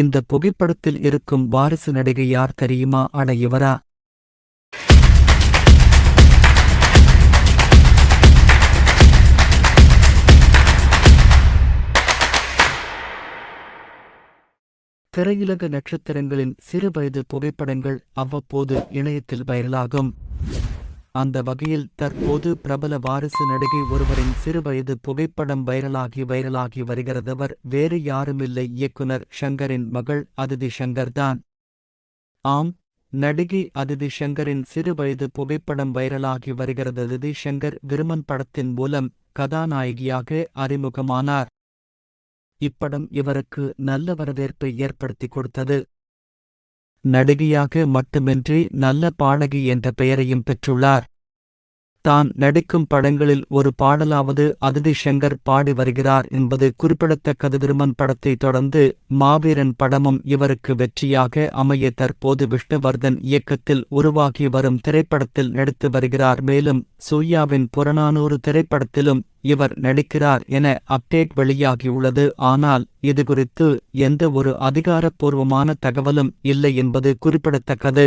இந்த புகைப்படத்தில் இருக்கும் வாரிசு நடிகை யார் தெரியுமா? அட இவரா? திரையுலக நட்சத்திரங்களின் சிறுவயது புகைப்படங்கள் அவ்வப்போது இணையத்தில் வைரலாகும். அந்த வகையில் தற்போது பிரபல வாரிசு நடிகை ஒருவரின் சிறுவயது புகைப்படம் வைரலாகி வைரலாகி வருகிறதவர் வேறு யாருமில்லை. இயக்குனர் ஷங்கரின் மகள் அதிதி ஷங்கர் தான். ஆம் நடிகை அதிதி ஷங்கரின் சிறுவயது புகைப்படம் வைரலாகி வருகிறது. அதிதி ஷங்கர் விருமன் படத்தின் மூலம் கதாநாயகியாக அறிமுகமானார். இப்படம் இவருக்கு நல்ல வரவேற்பை ஏற்படுத்தி கொடுத்தது. நடிகையாக மட்டுமின்றி நல்ல பாடகி என்ற பெயரையும் பெற்றுள்ளார். தான் நடிக்கும் படங்களில் ஒரு பாடலாவது அதிதி ஷங்கர் பாடி வருகிறார் என்பது குறிப்பிடத்தக்கது. விருமன் படத்தை தொடர்ந்து மாவீரன் படமும் இவருக்கு வெற்றியாக அமைய தற்போது விஷ்ணுவர்தன் இயக்கத்தில் உருவாகி வரும் திரைப்படத்தில் நடித்து வருகிறார். மேலும் சூர்யாவின் புறநானூறு திரைப்படத்திலும் இவர் நடிக்கிறார் என அப்டேட் வெளியாகியுள்ளது. ஆனால் இதுகுறித்து எந்த ஒரு அதிகாரப்பூர்வமான தகவலும் இல்லை என்பது குறிப்பிடத்தக்கது.